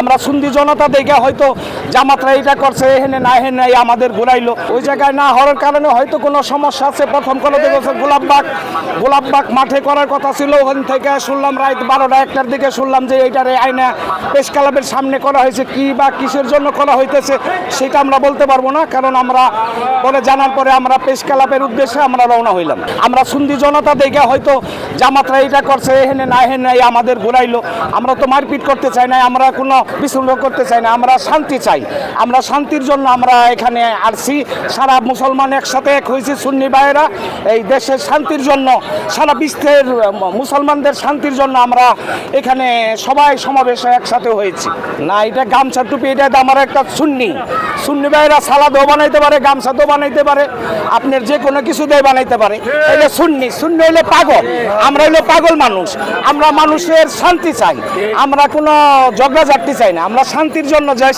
আমরা সুন্দি জনতা দেখে হয়তো জামাতরা এটা করছে এখানে না এই আমাদের ঘুরাইলো। ওই জায়গায় না হওয়ার কারণে হয়তো কোনো সমস্যা আছে। প্রথম কোনো দেখেছে গোলাপবাগ গোলাপবাগ মাঠে করার কথা ছিল। ওখান থেকে শুনলাম রাত বারোটা একটার দিকে শুনলাম যে এইটার এই আইনা প্রেস ক্লাবের সামনে করা হয়েছে। কি বা কিসের জন্য করা হইতেছে সেটা আমরা বলতে পারব না, কারণ আমরা পরে জানার পরে আমরা প্রেস ক্লাবের উদ্দেশ্যে আমরা রওনা হইলাম। আমরা সুন্দি জনতা দেখে হয়তো জামাতরা এটা করছে এখানে না এই আমাদের ঘুরাইলো। আমরা তো মারপিট করতে চাই না আমরা কোনো বিশৃঙ্খলা করতে চাই না, আমরা শান্তি চাই। আমরা শান্তির জন্য আমরা এখানে আসছি সারা মুসলমান একসাথে এক হয়েছি সুন্নি ভাইয়েরা। এই দেশের শান্তির জন্য, সারা বিশ্বের মুসলমানদের শান্তির জন্য আমরা এখানে সবাই সমাবেশে একসাথে হয়েছি। না, এটা গামছা টুপি, এটা আমার একটা সুন্নি। সুন্নি ভাইয়েরা সালাদও বানাইতে পারে, গামছাতেও বানাইতে পারে। আপনার যে কোনো কিছু দিয়ে বানাইতে পারে। এটা সুন্নি সুন্নি হইলে পাগল, আমরা হইলে পাগল মানুষ। আমরা মানুষের শান্তি চাই। আমরা কোনো ঝগড়াঝাটি চাই না। আমরা শান্তির জন্য যাই।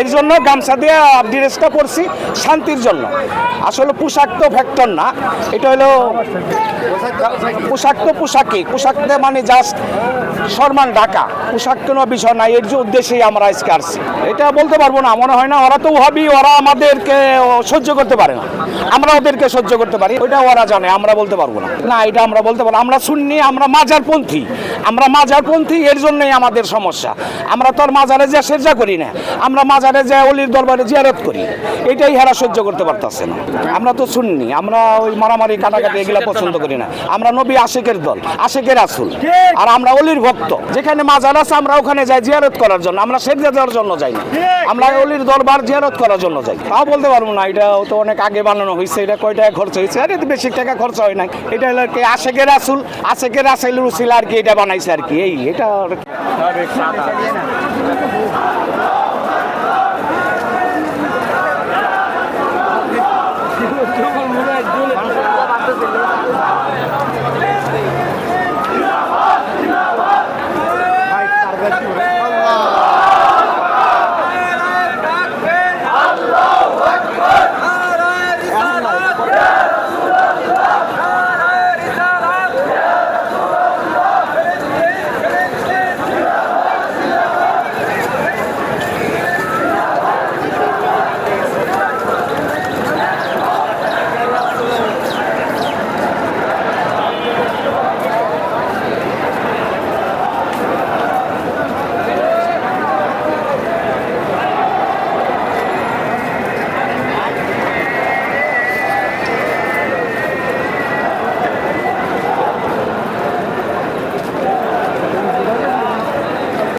এর জন্য গামছা দিয়ে ড্রেসটা করছি শান্তির জন্য। আসলে পোশাক তো ফ্যাক্টর না। এটা হলো পোশাক তো পোশাকই। পোশাক মানে জাস্ট সম্মান ঢাকা। পোশাক কোনো বিষয় নাই এর যে উদ্দেশ্যেই আমরা আজকে আসছি। এটা বলতে পারব না, মনে হয় না ওরা তো হবি ওরা আমাদেরকে সহ্য করতে পারে না। আমরা ওদেরকে সহ্য করতে পারি, ওইটা ওরা জানে, আমরা বলতে পারব না। না, এটা আমরা বলতে পারব আমরা শুননি আমরা মাজারপন্থী। আমরা মাজারপন্থী, এর জন্যই আমাদের সমস্যা। আমরা তো আর মাজারে যা সেজা করি না, আমরা মাজারে যা অলির দরবারে জিয়ারত করি। এটাই হেরা সহ্য করতে পারতেছে না। আমরা তো শুননি আমরা ওই মারামারি, কাটাকাটি এগুলা পছন্দ করি না। আমরা নবী আশেকের দল, আশেকের আসুল আর আমরা অলির ভক্ত। যেখানে মাজার আছে, আমরা ওখানে যাই জিয়ারত করার জন্য। আমরা সেজা দেওয়ার জন্য যাই না। আমরা অলির দরবার জিয়ারত করার জন্য যাই। তাও বলতে পারব না, এটা তো অনেক আগে বানানো হয়েছে এটা কয় টাকা খরচ হয়েছে আরে, তো বেশি টাকা খরচ হয় নাই। এটা হলো কি আশেকের আসুল আশেকের আসেল রুসিল আর কি, এটা বানাইছে আর কি। এই, এটা Thank you.